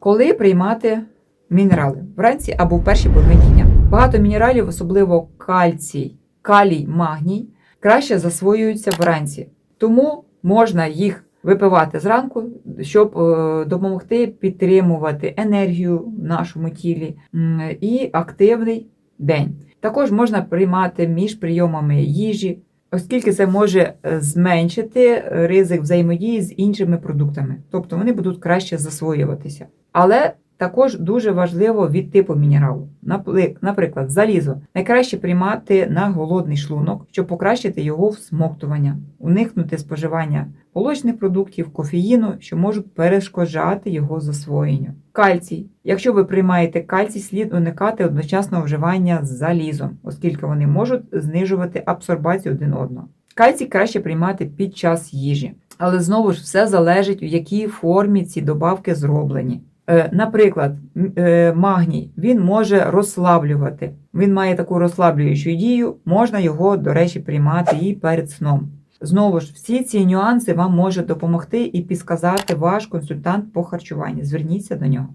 Коли приймати мінерали вранці або в першій половині дня. Багато мінералів, особливо кальцій, калій, магній, краще засвоюються вранці. Тому можна їх випивати зранку, щоб е, допомогти підтримувати енергію в нашому тілі і активний день. Також можна приймати між прийомами їжі, оскільки це може е, зменшити ризик взаємодії з іншими продуктами, тобто вони будуть краще засвоюватися. Але також дуже важливо від типу мінералу. Наприклад, залізо найкраще приймати на голодний шлунок, щоб покращити його всмоктування, уникнути споживання молочних продуктів, кофеїну, що можуть перешкоджати його засвоєнню. Кальцій. Якщо ви приймаєте кальцій, слід уникати одночасного вживання з залізом, оскільки вони можуть знижувати абсорбацію один одного. Кальцій краще приймати під час їжі, але знову ж все залежить, в якій формі ці добавки зроблені. Е, Наприклад, е, магній він може розслаблювати. Він має таку розслаблюючу дію, можна його, до речі, приймати і перед сном. Знову ж, всі ці нюанси вам може допомогти і підсказати ваш консультант по харчуванню. Зверніться до нього.